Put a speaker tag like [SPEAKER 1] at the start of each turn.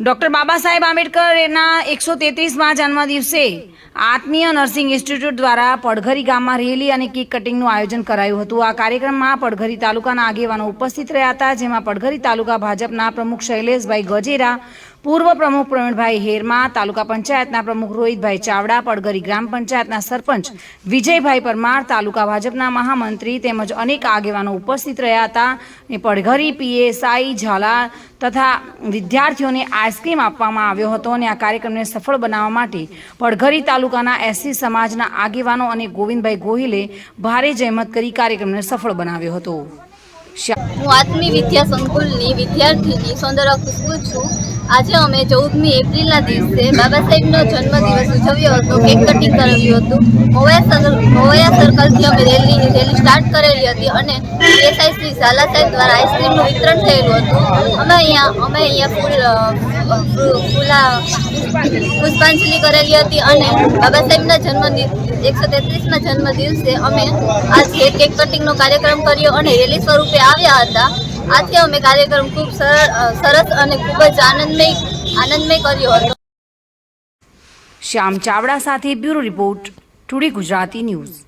[SPEAKER 1] Doctor Baba Saheb આંબેડકરના એકસો તેત્રીસમાં જન્મદિવસે આત્મીય nursing institute દ્વારા પડઘરી ગામમાં રેલી અને કેક કટિંગનું આયોજન કરાયું હતું. આ કાર્યક્રમમાં પડઘરી તાલુકાના આગેવાનો ઉપસ્થિત રહ્યા હતા, જેમાં પડઘરી તાલુકા ભાજપના પ્રમુખ શૈલેષભાઈ ગજેરા પૂર્વ પ્રમુખ પ્રવીણભાઈ હેરમા તાલુકા પંચાયતના પ્રમુખ રોહિતભાઈ ચાવડા, પડઘરી ગ્રામ પંચાયતના સરપંચ વિજયભાઈ પરમાર, તાલુકા ભાજપના મહામંત્રી તેમજ અનેક આગેવાનો ઉપસ્થિત રહ્યા હતા. અને પડઘરી, પીએસઆઈ, ઝાલા તથા વિદ્યાર્થીઓને આઈસ્ક્રીમ આપવામાં આવ્યો હતો અને આ કાર્યક્રમને સફળ બનાવવા માટે પડઘરી તાલુકાના એસસી સમાજના આગેવાનો અને ગોવિંદભાઈ ગોહિલે ભારે જહેમત કરી કાર્યક્રમને સફળ બનાવ્યો હતો.
[SPEAKER 2] હું આત્મી વિદ્યા સંકુલની વિદ્યાર્થીની સૌંદર્ય ખુશ્બુ છું. આજે અમે ચૌદમી એપ્રિલના દિવસે બાબા સાહેબનો જન્મદિવસ ઉજવ્યો હતો કેક કટિંગ કરાવ્યું હતું. મોવાયા મોવાયા સર્કલથી અમે રેલી રેલી સ્ટાર્ટ કરેલી હતી અને એસઆઈ ઝાલા સાહેબ દ્વારા આઈસ્ક્રીમનું વિતરણ થયેલું હતું. અમે અહીંયા અમે અહીંયા ફૂલ ફૂલા પુષ્પાંજલિ કરેલી હતી અને બાબા સાહેબના જન્મદિવસ એકસો તેત્રીસના જન્મદિવસે અમે આજે કેક કટિંગનો કાર્યક્રમ કર્યો અને રેલી સ્વરૂપે આવ્યા હતા. આથી અમે કાર્યક્રમ ખૂબ સરસ અને ખૂબ જ આનંદમય આનંદમય કર્યો હતો.
[SPEAKER 1] શ્યામ ચાવડા સાથે bureau report, today Gujarati news.